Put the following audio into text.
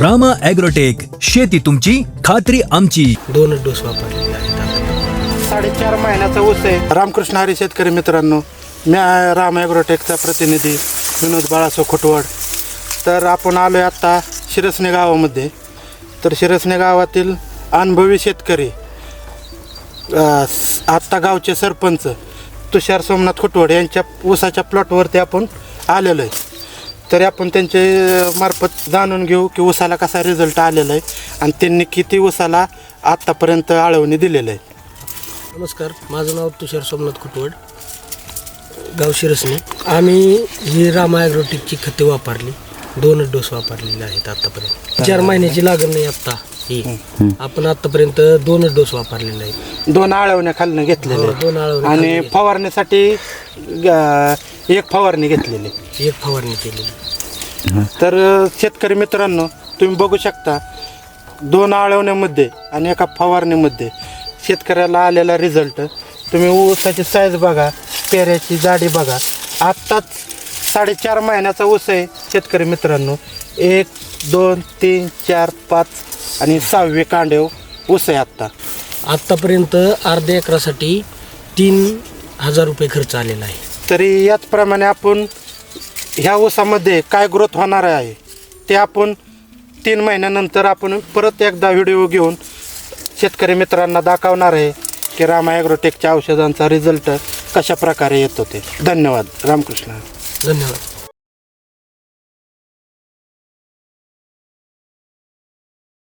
Rama agrotech शेती तुमची खात्री आमची. दोनच डोस वापरलेले आहेत. साडेचार महिन्याचा ऊस आहे. रामकृष्ण हरी शेतकरी मित्रांनो मी आहे राम ॲग्रोटेकचा प्रतिनिधी विनोद बाळासो खोटवड. तर आपण आलो आहे आत्ता शिरसने गावामध्ये. तर शिरसने गावातील अनुभवी शेतकरी अ, स- आत्ता गावचे सरपंच तुषार सोमनाथ खोटवड यांच्या ऊसाच्या प्लॉटवरती आपण आलेलो आहे. तरी आपण त्यांचे मार्फत जाणून घेऊ की ऊसाला कसा रिझल्ट आलेला आहे आणि त्यांनी किती ऊसाला आत्तापर्यंत आळवणी दिलेलं आहे नमस्कार माझं नाव तुषार सोमनाथ खुटवड गाव शिरसने. आम्ही ही रामा ॲग्रोटिकची खते वापरली. दोनच डोस वापरलेले आहेत आतापर्यंत. चार महिन्याची लागण नाही आत्ता ही. आपण आतापर्यंत दोनच डोस वापरलेले आहेत. दोन आळवण्या खालनं घेतलेले हो, दोन आळवण्या आणि अं, एक फवारणी घेतलेली. एक फवारणी केलेली तर अं, शेतकरी मित्रांनो तुम्ही बघू शकता दोन आळवण्यामध्ये आणि एका फवारणीमध्ये शेतकऱ्याला आलेला रिझल्ट तुम्ही ऊसाची साईज बघा पेऱ्याची जाडी बघा. आत्ताच साडेचार महिन्याचा ऊस आहे शेतकरी मित्रांनो. एक दोन तीन चार पाच आणि सहावे कांडेव ऊस आहे आत्ता. आत्तापर्यंत अर्ध्या एकरासाठी तीन हजार रुपये खर्च आलेला आहे. तरी याचप्रमाणे आपण ह्या ऊसामध्ये काय ग्रोथ होणार आहे ते आपण तीन महिन्यानंतर आपण परत एकदा व्हिडिओ घेऊन शेतकरी मित्रांना दाखवणार आहे की रामा ॲग्रोटेकच्या औषधांचा रिझल्ट कशा प्रकारे येतो ते. धन्यवाद. रामकृष्ण. धन्यवाद.